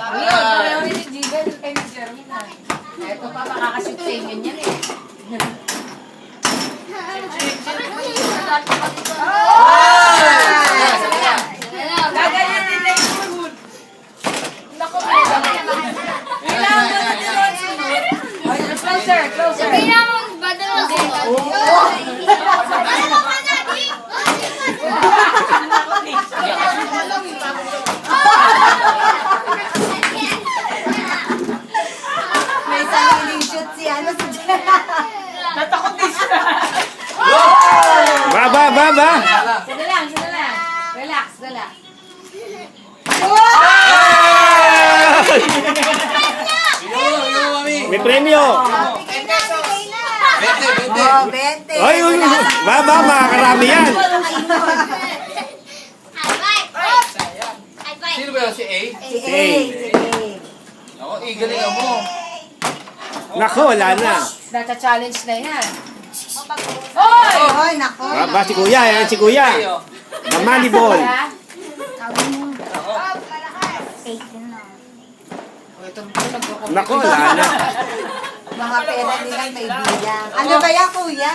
Ayun, pareho rin ni Jigal kay ni Jeremy na. Ito pa, makakashoot sa inyo niyan eh. Gaganyan din na yung sunod. Naku, may Kailangan mo na din ang sunod. Ay, Closer, closer. May sariling shoot si ano si Natakot din siya. Ba, ba, ba, ba. Sige lang, sige lang. Relax, relax. May premyo. Oh, 20. Ay, uy, ba, ba, makakarami yan. Sino ba yun? Si A? Si A. Si A. Ako, A, galing mo. Nako, wala na. Nata-challenge na yan. Hoy! Hoy, nako. Ba, ba, si kuya, yan si kuya. The money ball. Nako, wala na. Mga pera nilang kaibigan. Ano ba yan, kuya?